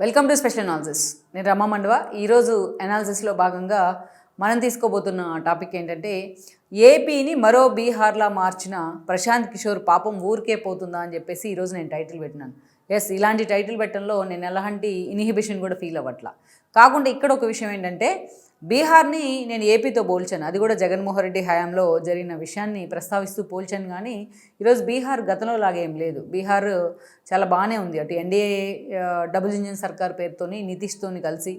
Welcome to special analysis నేను రమా మండవ. ఈరోజు అనాలిసిస్లో భాగంగా మనం తీసుకోబోతున్న టాపిక్ ఏంటంటే ఏపీని మరో బీహార్లా మార్చిన ప్రశాంత్ కిషోర్ పాపం ఊరికే పోతుందా అని చెప్పేసి ఈరోజు నేను టైటిల్ పెట్టినాను. ఎస్ ఇలాంటి టైటిల్ పెట్టడంలో నేను ఎలాంటి ఇన్హిబిషన్ కూడా ఫీల్ అవ్వట్లా. కాకుండా ఇక్కడ ఒక విషయం ఏంటంటే బీహార్ని నేను ఏపీతో పోల్చాను. అది కూడా జగన్మోహన్ రెడ్డి హయాంలో జరిగిన విషయాన్ని ప్రస్తావిస్తూ పోల్చాను కానీ ఈరోజు బీహార్ గతంలో లాగా ఏం లేదు. బీహార్ చాలా బాగానే ఉంది. అటు ఎన్డీఏ డబుల్ ఇంజిన్ సర్కార్ పేరుతోని నితీష్తోని కలిసి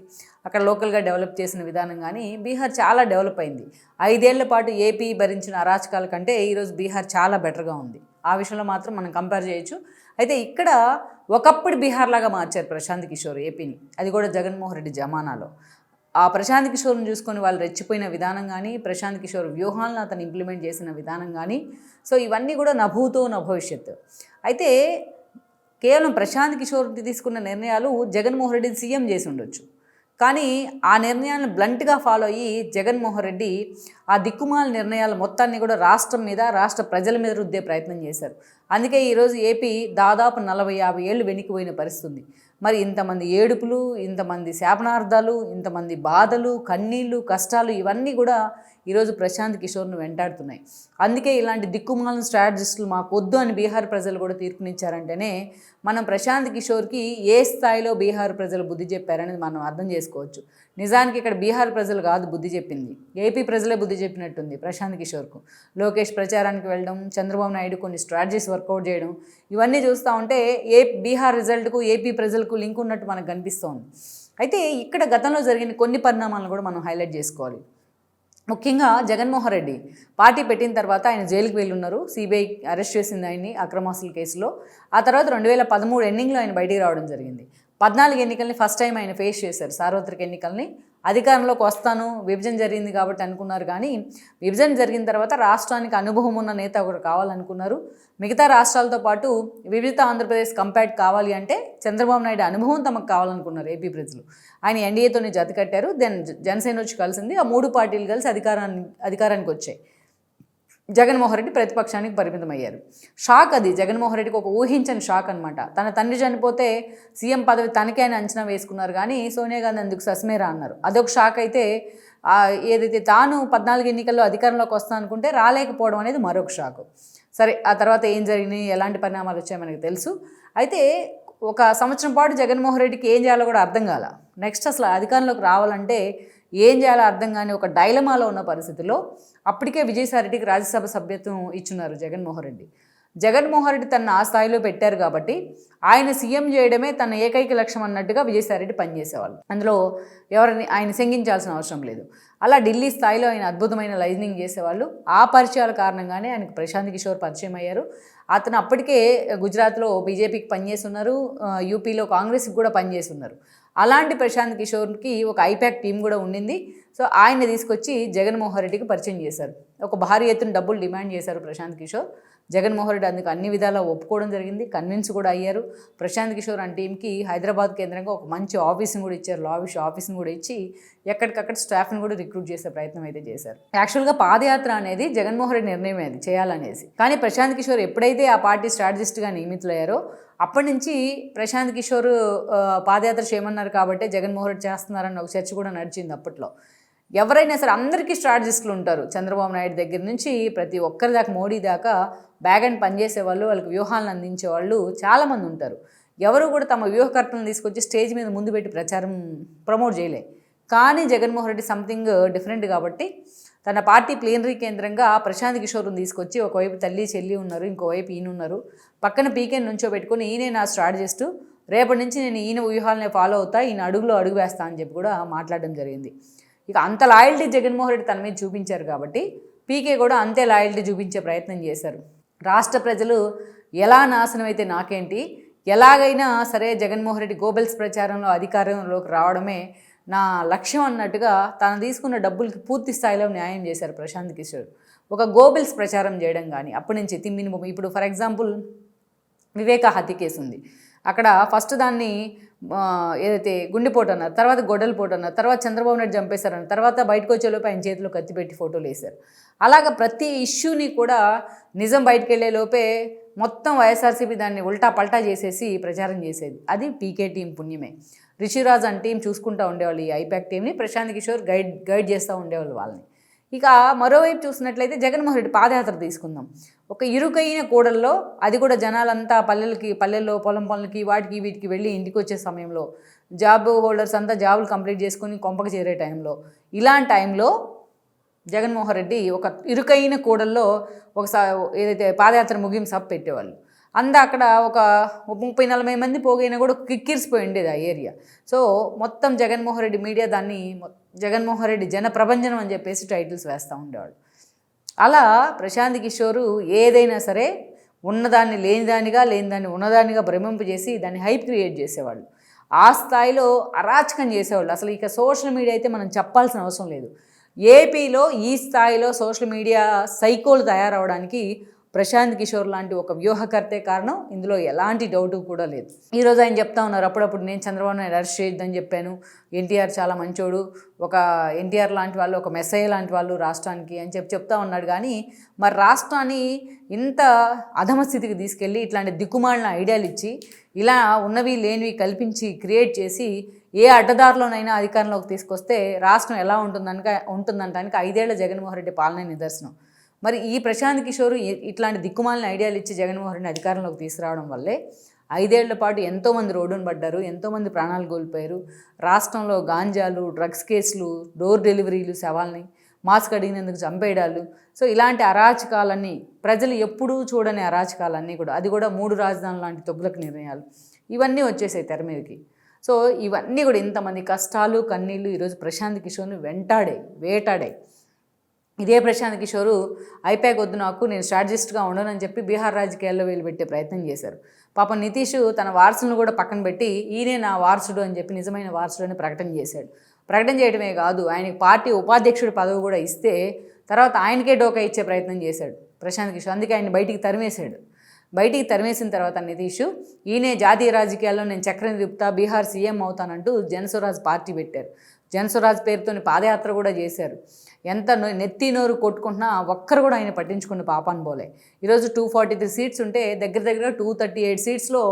అక్కడ లోకల్గా డెవలప్ చేసిన విధానం కానీ బీహార్ చాలా డెవలప్ అయింది. ఐదేళ్ళ పాటు ఏపీ భరించిన అరాచకాల కంటే ఈరోజు బీహార్ చాలా బెటర్గా ఉంది. ఆ విషయంలో మాత్రం మనం కంపేర్ చేయొచ్చు. అయితే ఇక్కడ ఒకప్పుడు బీహార్ లాగా మార్చారు ప్రశాంత్ కిషోర్ ఏపీని. అది కూడా జగన్మోహన్ రెడ్డి జమానాలో. ఆ ప్రశాంత్ కిషోర్ని చూసుకొని వాళ్ళు రెచ్చిపోయిన విధానం కానీ ప్రశాంత్ కిషోర్ వ్యూహాలను అతను ఇంప్లిమెంట్ చేసిన విధానం కానీ సో ఇవన్నీ కూడా నభూతో నభవిష్యత్ అయితే కేవలం ప్రశాంత్ కిషోర్ తీసుకున్న నిర్ణయాలు జగన్మోహన్ రెడ్డిని సీఎం చేసి ఉండొచ్చు. కానీ ఆ నిర్ణయాలను బ్లంట్గా ఫాలో అయ్యి జగన్మోహన్ రెడ్డి ఆ దిక్కుమాల నిర్ణయాల మొత్తాన్ని కూడా రాష్ట్రం మీద రాష్ట్ర ప్రజల మీద రుద్దే ప్రయత్నం చేశారు. అందుకే ఈరోజు ఏపీ దాదాపు నలభై యాభై ఏళ్ళు వెనక్కిపోయిన పరిస్థితి మరి ఇంతమంది ఏడుపులు ఇంతమంది శాపనార్థాలు ఇంతమంది బాధలు కన్నీళ్ళు కష్టాలు ఇవన్నీ కూడా ఈరోజు ప్రశాంత్ కిషోర్ను వెంటాడుతున్నాయి. అందుకే ఇలాంటి దిక్కుమాలను స్ట్రాటజిస్టులు మాకు వద్దు అని బీహార్ ప్రజలు కూడా తీర్పునిచ్చారంటేనే మనం ప్రశాంత్ కిషోర్కి ఏ స్థాయిలో బీహార్ ప్రజలు బుద్ధి చెప్పారనేది మనం అర్థం చేసుకోవచ్చు. నిజానికి ఇక్కడ బీహార్ ప్రజలు కాదు బుద్ధి చెప్పింది. ఏపీ ప్రజలే బుద్ధి చెప్పినట్టుంది ప్రశాంత్ కిషోర్కు. లోకేష్ ప్రచారానికి వెళ్ళడం చంద్రబాబు నాయుడు కొన్ని స్ట్రాటజీస్ వర్కౌట్ చేయడం ఇవన్నీ చూస్తూ ఉంటే ఏ బీహార్ రిజల్ట్కు ఏపీ ప్రజలకు లింక్ ఉన్నట్టు మనకు కనిపిస్తోంది. అయితే ఇక్కడ గతంలో జరిగిన కొన్ని పరిణామాలను కూడా మనం హైలైట్ చేసుకోవాలి. ముఖ్యంగా జగన్మోహన్ రెడ్డి పార్టీ పెట్టిన తర్వాత ఆయన జైలుకు వెళ్ళున్నారు. సిబిఐ అరెస్ట్ చేసింది ఆయన్ని అక్రమాస్తుల కేసులో. ఆ తర్వాత రెండు వేల పదమూడు ఎండింగ్లో ఆయన బయటికి రావడం జరిగింది. పద్నాలుగు ఎన్నికల్ని ఫస్ట్ టైం ఆయన ఫేస్ చేశారు సార్వత్రిక ఎన్నికల్ని. అధికారంలోకి వస్తాను విభజన జరిగింది కాబట్టి అనుకున్నారు కానీ విభజన జరిగిన తర్వాత రాష్ట్రానికి అనుభవం ఉన్న నేత ఒకరు కావాలనుకున్నారు. మిగతా రాష్ట్రాలతో పాటు వివిధ ఆంధ్రప్రదేశ్ కంపేర్డ్ కావాలి అంటే చంద్రబాబు నాయుడు అనుభవం తమకు కావాలనుకున్నారు ఏపీ ప్రజలు. ఆయన ఎన్డీఏతోనే జత కట్టారు దెన్ జనసేన వచ్చి కలిసింది ఆ మూడు పార్టీలు కలిసి అధికారాన్ని అధికారానికి వచ్చాయి. జగన్మోహన్ రెడ్డి ప్రతిపక్షానికి పరిమితం అయ్యారు షాక్ అది. జగన్మోహన్ రెడ్డికి ఒక ఊహించని షాక్ అనమాట తన తండ్రి చనిపోతే సీఎం పదవి తనకే అని అంచనా వేసుకున్నారు కానీ సోనియా గాంధీ అందుకు సస్మేరా అన్నారు. అదొక షాక్ అయితే ఏదైతే తాను పద్నాలుగు ఎన్నికల్లో అధికారంలోకి వస్తాను అనుకుంటే రాలేకపోవడం అనేది మరొక షాక్. సరే ఆ తర్వాత ఏం జరిగినాయి ఎలాంటి పరిణామాలు వచ్చాయో మనకు తెలుసు. అయితే ఒక సంవత్సరం పాటు జగన్మోహన్ రెడ్డికి ఏం చేయాలో కూడా అర్థం కాల. నెక్స్ట్ అసలు అధికారంలోకి రావాలంటే ఏం చేయాలో అర్థం కాని ఒక డైలమాలో ఉన్న పరిస్థితిలో అప్పటికే విజయసాయిరెడ్డికి రాజ్యసభ సభ్యత్వం ఇచ్చున్నారు జగన్మోహన్ రెడ్డి. జగన్మోహన్ రెడ్డి తన ఆ స్థాయిలో పెట్టారు కాబట్టి ఆయన సీఎం చేయడమే తన ఏకైక లక్ష్యం అన్నట్టుగా విజయసాయిరెడ్డి పనిచేసేవాళ్ళు. అందులో ఎవరిని ఆయన శంకించాల్సిన అవసరం లేదు. అలా ఢిల్లీ స్థాయిలో ఆయన అద్భుతమైన లైజనింగ్ చేసేవాళ్ళు. ఆ పరిచయాల కారణంగానే ఆయనకు ప్రశాంత్ కిషోర్ పరిచయం అయ్యారు. అతను అప్పటికే గుజరాత్లో బీజేపీకి పనిచేస్తున్నారు యూపీలో కాంగ్రెస్కి కూడా పనిచేస్తున్నారు అలాంటి ప్రశాంత్ కిషోర్కి ఒక ఐప్యాక్ టీం కూడా ఉండింది. సో ఆయన తీసుకొచ్చి జగన్మోహన్ రెడ్డికి పరిచయం చేశారు. ఒక భారీ ఎత్తున డబ్బులు డిమాండ్ చేశారు ప్రశాంత్ కిషోర్. జగన్మోహన్ రెడ్డి అందుకు అన్ని విధాలా ఒప్పుకోవడం జరిగింది. కన్విన్స్ కూడా అయ్యారు. ప్రశాంత్ కిషోర్ అనే టీంకి హైదరాబాద్ కేంద్రంగా ఒక మంచి ఆఫీస్ని కూడా ఇచ్చారు. లా ఆఫీస్ని కూడా ఇచ్చి ఎక్కడికక్కడ స్టాఫ్ని కూడా రిక్రూట్ చేసే ప్రయత్నం అయితే చేశారు. యాక్చువల్గా పాదయాత్ర అనేది జగన్మోహన్ రెడ్డి నిర్ణయం అది చేయాలనేసి. కానీ ప్రశాంత్ కిషోర్ ఎప్పుడైతే ఆ పార్టీ స్ట్రాటజిస్ట్గా నియమితులయ్యారో అప్పటి నుంచి ప్రశాంత్ కిషోర్ పాదయాత్ర చేయమన్నారు కాబట్టి జగన్మోహన్ రెడ్డి చేస్తున్నారన్న ఒక చర్చ కూడా నడిచింది అప్పట్లో. ఎవరైనా సరే అందరికీ స్ట్రాటజిస్టులు ఉంటారు. చంద్రబాబు నాయుడు దగ్గర నుంచి ప్రతి ఒక్కరి దాకా మోడీ దాకా బ్యాగ్ అండ్ పనిచేసే వాళ్ళు వాళ్ళకి వ్యూహాలను అందించే వాళ్ళు చాలామంది ఉంటారు. ఎవరు కూడా తమ వ్యూహకర్తలను తీసుకొచ్చి స్టేజ్ మీద ముందు పెట్టి ప్రచారం ప్రమోట్ చేయలే. కానీ జగన్మోహన్ రెడ్డి సంథింగ్ డిఫరెంట్ కాబట్టి తన పార్టీ ప్లీనరీ కేంద్రంగా ప్రశాంత్ కిషోర్ని తీసుకొచ్చి ఒకవైపు తల్లి చెల్లి ఉన్నారు ఇంకోవైపు ఈయన ఉన్నారు. పక్కన పీకే నుంచో పెట్టుకుని ఈయనే నా స్ట్రాటజిస్టు. రేపటి నుంచి నేను ఈయన వ్యూహాలనే ఫాలో అవుతా ఈయన అడుగులో అడుగు వేస్తా అని చెప్పి కూడా మాట్లాడడం జరిగింది. ఇక అంత లాయల్టీ జగన్మోహన్ రెడ్డి తన మీద చూపించారు కాబట్టి పీకే కూడా అంతే లాయల్టీ చూపించే ప్రయత్నం చేశారు. రాష్ట్ర ప్రజలు ఎలా నాశనం అయితే నాకేంటి ఎలాగైనా సరే జగన్మోహన్ రెడ్డి గోబెల్స్ ప్రచారంలో అధికారంలోకి రావడమే నా లక్ష్యం అన్నట్టుగా తను తీసుకున్న డబ్బులకి పూర్తి స్థాయిలో న్యాయం చేశారు ప్రశాంత్ కిషోర్. ఒక గోబెల్స్ ప్రచారం చేయడం కానీ అప్పటి నుంచి తిమ్మిని ఇప్పుడు ఫర్ ఎగ్జాంపుల్ వివేక హత్య కేసు ఉంది. అక్కడ ఫస్ట్ దాన్ని ఏదైతే గుండెపోటు అన్నారు తర్వాత గొడ్డలిపోటు అన్నారు తర్వాత చంద్రబాబు నాయుడు చంపేశారన్నారు తర్వాత బయటకు వచ్చేలోపు ఆయన చేతిలో కత్తి పెట్టి ఫోటోలు వేశారు. అలాగ ప్రతి ఇష్యూని కూడా నిజం బయటకు వెళ్ళే లోపే మొత్తం వైఎస్ఆర్సీపీ దాన్ని ఉల్టా పల్టా చేసేసి ప్రచారం చేసేది. అది పీకే టీం పుణ్యమే. రిషిరాజ్ అని టీం చూసుకుంటూ ఉండేవాళ్ళు ఈ ఐపాక్ టీంని ప్రశాంత్ కిషోర్ గైడ్ గైడ్ చేస్తూ ఉండేవాళ్ళు వాళ్ళని. ఇక మరోవైపు చూసినట్లయితే జగన్మోహన్ రెడ్డి పాదయాత్ర తీసుకుందాం. ఒక ఇరుకైన కూడల్లో అది కూడా జనాలంతా పల్లెలకి పల్లెల్లో పొలం పనులకి వాటికి వీటికి వెళ్ళి ఇంటికి వచ్చే సమయంలో జాబ్ హోల్డర్స్ అంతా జాబులు కంప్లీట్ చేసుకొని కొంపకు చేరే టైంలో ఇలాంటి టైంలో జగన్మోహన్ రెడ్డి ఒక ఇరుకైన కూడల్లో ఒకసారి ఏదైతే పాదయాత్ర ముగింపు సభ పెట్టేవాళ్ళు. అంద అక్కడ ఒక ముప్పై నలభై మంది పోగైనా కూడా కిక్కిరిసిపోయి ఉండేది ఆ ఏరియా. సో మొత్తం జగన్మోహన్ రెడ్డి మీడియా దాన్ని జగన్మోహన్ రెడ్డి జన ప్రభంజనం అని చెప్పేసి టైటిల్స్ వేస్తూ ఉండేవాళ్ళు. అలా ప్రశాంత్ కిషోరు ఏదైనా సరే ఉన్నదాన్ని లేనిదానిగా లేనిదాన్ని ఉన్నదానిగా భ్రమింపజేసి దాన్ని హైప్ క్రియేట్ చేసేవాళ్ళు. ఆ స్థాయిలో అరాచకం చేసేవాళ్ళు. అసలు ఇక సోషల్ మీడియా అయితే మనం చెప్పాల్సిన అవసరం లేదు. ఏపీలో ఈ స్థాయిలో సోషల్ మీడియా సైకోలు తయారవడానికి ప్రశాంత్ కిషోర్ లాంటి ఒక వ్యూహకర్తే కారణం ఇందులో ఎలాంటి డౌట్ కూడా లేదు. ఈరోజు ఆయన చెప్తా ఉన్నారు అప్పుడప్పుడు నేను చంద్రబాబు నాయుడు అరెస్ట్ చేయొద్దని చెప్పాను. ఎన్టీఆర్ చాలా మంచోడు. ఒక ఎన్టీఆర్ లాంటి వాళ్ళు ఒక మెస్సై లాంటి వాళ్ళు రాష్ట్రానికి అని చెప్పి చెప్తా ఉన్నాడు. కానీ మరి రాష్ట్రాన్ని ఇంత అధమ స్థితికి తీసుకెళ్ళి ఇట్లాంటి దిక్కుమాలిన ఐడియాలు ఇచ్చి ఇలా ఉన్నవి లేనివి కల్పించి క్రియేట్ చేసి ఏ అడ్డదారిలోనైనా అధికారంలోకి తీసుకొస్తే రాష్ట్రం ఎలా ఉంటుందనక ఉంటుందంటానికి ఐదేళ్ళ జగన్మోహన్ రెడ్డి పాలన నిదర్శనం. మరి ఈ ప్రశాంత్ కిషోర్ ఇట్లాంటి దిక్కుమాలిన ఐడియాలు ఇచ్చి జగన్మోహన్ రెడ్డి అధికారంలోకి తీసుకురావడం వల్లే ఐదేళ్ళ పాటు ఎంతోమంది రోడ్డున పడ్డారు ఎంతోమంది ప్రాణాలు కోల్పోయారు. రాష్ట్రంలో గాంజాలు డ్రగ్స్ కేసులు డోర్ డెలివరీలు శవాల్ని మాస్క్ అడిగినందుకు చంపేయడాలు. సో ఇలాంటి అరాచకాలన్నీ ప్రజలు ఎప్పుడూ చూడని అరాచకాలన్నీ కూడా అది కూడా మూడు రాజధానులు లాంటి తొగ్గులకు నిర్ణయాలు. ఇవన్నీ వచ్చేసాయి తెర మీదకి. సో ఇవన్నీ కూడా ఇంతమంది కష్టాలు కన్నీళ్ళు ఈరోజు ప్రశాంత్ కిషోర్ని వెంటాడే వేటాడాయి. ఇదే ప్రశాంత్ కిషోరు ఐపాక్ వద్దు నాకు నేను స్ట్రాటజిస్ట్గా ఉండనని చెప్పి బీహార్ రాజకీయాల్లో వీళ్ళు పెట్టే ప్రయత్నం చేశారు. పాపం నితీష్ తన వారసులను కూడా పక్కన పెట్టి ఈయనే నా వారసుడు అని చెప్పి నిజమైన వారసుడు అని ప్రకటన చేశాడు. ప్రకటన చేయడమే కాదు ఆయనకి పార్టీ ఉపాధ్యక్షుడి పదవి కూడా ఇస్తే తర్వాత ఆయనకే డోకా ఇచ్చే ప్రయత్నం చేశాడు ప్రశాంత్ కిషోర్. అందుకే ఆయన బయటికి తరిమేశాడు. బయటికి తరిమేసిన తర్వాత నితీష్ ఈయనే జాతీయ రాజకీయాల్లో నేను చక్రం తిప్పుతా బీహార్ సీఎం అవుతానంటూ జనస్వరాజ్ పార్టీ పెట్టారు. జనస్వరాజ్ పేరుతోని పాదయాత్ర కూడా చేశారు. ఎంత నెత్తి నోరు కొట్టుకుంటున్నా ఒక్కరు కూడా ఆయన పట్టించుకుని పాపాన్ పోలే. ఈరోజు టూ ఫార్టీ త్రీ సీట్స్ ఉంటే దగ్గర దగ్గర టూ థర్టీ ఎయిట్ సీట్స్లో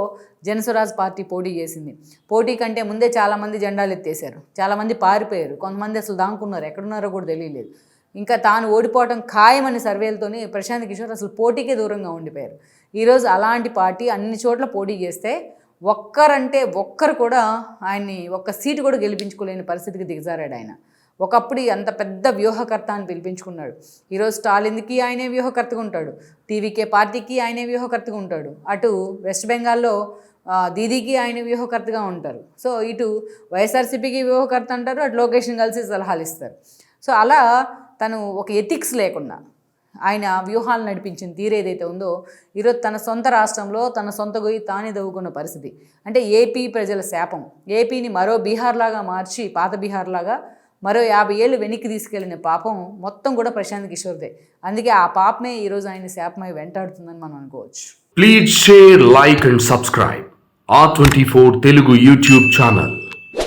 జనసురాజ్ పార్టీ పోటీ చేసింది. పోటీ కంటే ముందే చాలామంది జెండాలు ఎత్తేసారు చాలామంది పారిపోయారు. కొంతమంది అసలు దాంకున్నారు. ఎక్కడున్నారో కూడా తెలియలేదు. ఇంకా తాను ఓడిపోవడం ఖాయమని సర్వేలతోని ప్రశాంత్ కిషోర్ అసలు పోటీకే దూరంగా ఉండిపోయారు. ఈరోజు అలాంటి పార్టీ అన్ని చోట్ల పోటీ చేస్తే ఒక్కరంటే ఒక్కరు కూడా ఆయన్ని ఒక్క సీటు కూడా గెలిపించుకోలేని పరిస్థితికి దిగజారాడు ఆయన. ఒకప్పుడు అంత పెద్ద వ్యూహకర్త అని పిలిపించుకున్నాడు. ఈరోజు స్టాలిన్కి ఆయనే వ్యూహకర్తగా ఉంటాడు. టీవీకే పార్టీకి ఆయనే వ్యూహకర్తగా ఉంటాడు. అటు వెస్ట్ బెంగాల్లో దీదీకి ఆయన వ్యూహకర్తగా ఉంటారు. సో ఇటు వైఎస్ఆర్సీపీకి వ్యూహకర్త అంటారు అటు లొకేషన్ కలిసి సలహాలు ఇస్తారు. సో అలా తను ఒక ఎథిక్స్ లేకుండా ఆయన వ్యూహాలు నడిపించిన తీరేదైతే ఉందో ఈరోజు తన సొంత రాష్ట్రంలో తన సొంత గొయ్యి తానే దవ్వుకున్న పరిస్థితి. అంటే ఏపీ ప్రజల శాపం. ఏపీని మరో బీహార్ లాగా మార్చి పాత బీహార్ లాగా మరో యాభై ఏళ్ళు వెనక్కి తీసుకెళ్ళిన పాపం మొత్తం కూడా ప్రశాంత్ కిషోర్దే. అందుకే ఆ పాపమే ఈరోజు ఆయన శాపమై వెంటాడుతుందని మనం అనుకోవచ్చు. Please share like and subscribe ఆ twenty four Telugu YouTube channel